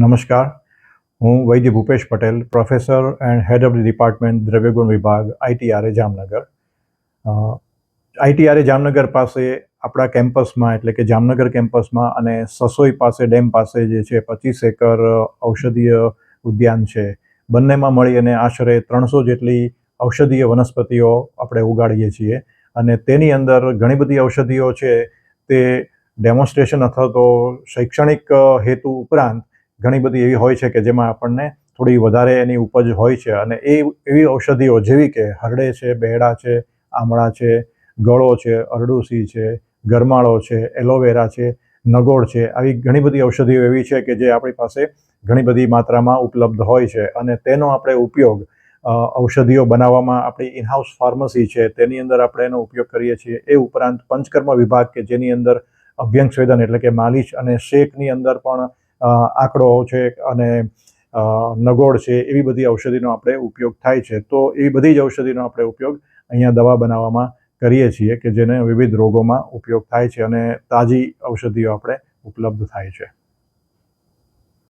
નમસ્કાર. હું Vaidya Bhupesh Patel, professor and head of the department Dravyaguna વિભાગ ITRA Jamnagar. આઈટીઆરએ Jamnagar પાસે આપણા કેમ્પસમાં, એટલે કે જામનગર કેમ્પસમાં અને સસોઈ પાસે, ડેમ પાસે જે છે, પચીસ એકર ઔષધીય ઉદ્યાન છે. બંનેમાં મળી અને આશરે ત્રણસો જેટલી ઔષધીય વનસ્પતિઓ આપણે ઉગાડીએ છીએ. અને તેની અંદર ઘણી બધી ઔષધિઓ છે. તે ડેમોન્સ્ટ્રેશન અથવા તો શૈક્ષણિક હેતુ ઉપરાંત ઘણી બધી એવી હોય છે કે જેમાં આપણને થોડી વધારે એની ઉપજ હોય છે અને એ એવી ઔષધિઓ જેવી કે હરડે છે, બેડા છે, આમળા છે, ગળો છે, અરડુસી છે, ગરમાળો છે, એલોવેરા છે, નગોળ છે, આવી ઘણી બધી ઔષધિઓ એવી છે કે જે આપણી પાસે ઘણી બધી માત્રામાં ઉપલબ્ધ હોય છે અને તેનો આપણે ઉપયોગ ઔષધિઓ બનાવવામાં આપણી ઇનહાઉસ ફાર્મસી છે તેની અંદર આપણે એનો ઉપયોગ કરીએ છીએ. એ ઉપરાંત પંચકર્મ વિભાગ કે જેની અંદર અભ્યંગ સ્વેદન એટલે કે માલિશ અને શેકની અંદર પણ આંકડો છે અને નગોળ છે, એવી બધી ઔષધિનો આપણે ઉપયોગ થાય છે. તો એવી બધી જ ઔષધિનો આપણે ઉપયોગ અહીંયા દવા બનાવવામાં કરીએ છીએ કે જેને વિવિધ રોગોમાં ઉપયોગ થાય છે અને તાજી ઔષધિઓ આપણે ઉપલબ્ધ થાય છે.